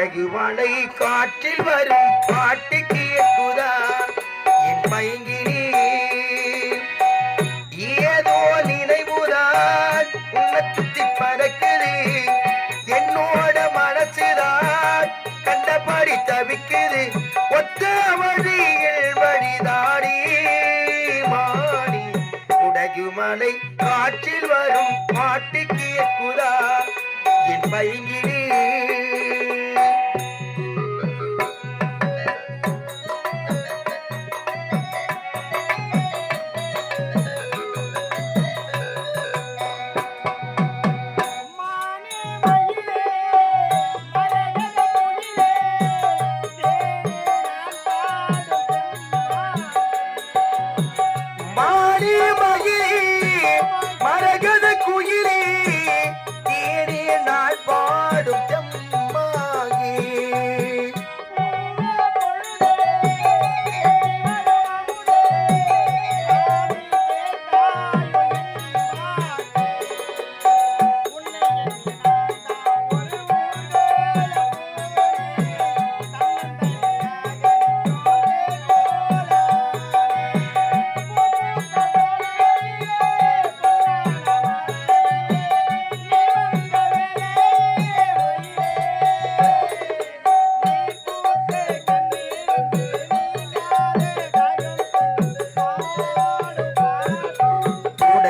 படகு மலை காற்றில் வரும் பாட்டுக்கு கேட்குதா என் பைங்கிலி ஏதோ நினைவுதான் உன்னை சுத்தி பறக்குது. என்னோட மனசுதான் கண்டபடி தவிக்குது. ஒத்த வழியில் வழிதாடி மாடி குடகு மலை காற்றில் வரும் பாட்டுக்கு கேட்குதா என் பைங்கிலி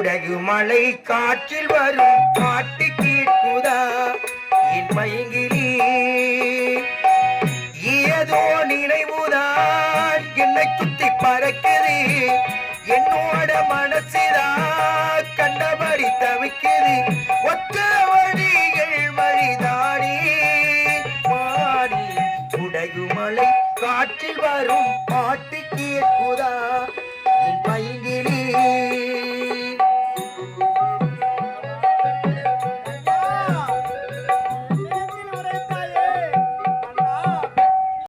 உடையு மலை காற்றில் வரும் பாட்டு கேட்குதா? என் மயங்கிலி. ஏதோ நினைவுதான் என்னை சுத்தி பறக்குது. என்னோட மனசுதா கண்டபடி தவிக்குது. ஒத்த வழிகள் வழிதாடி மாறி உடையு மலை காற்றில் வரும் பாட்டு கேட்குதா? என் மயங்கிலி.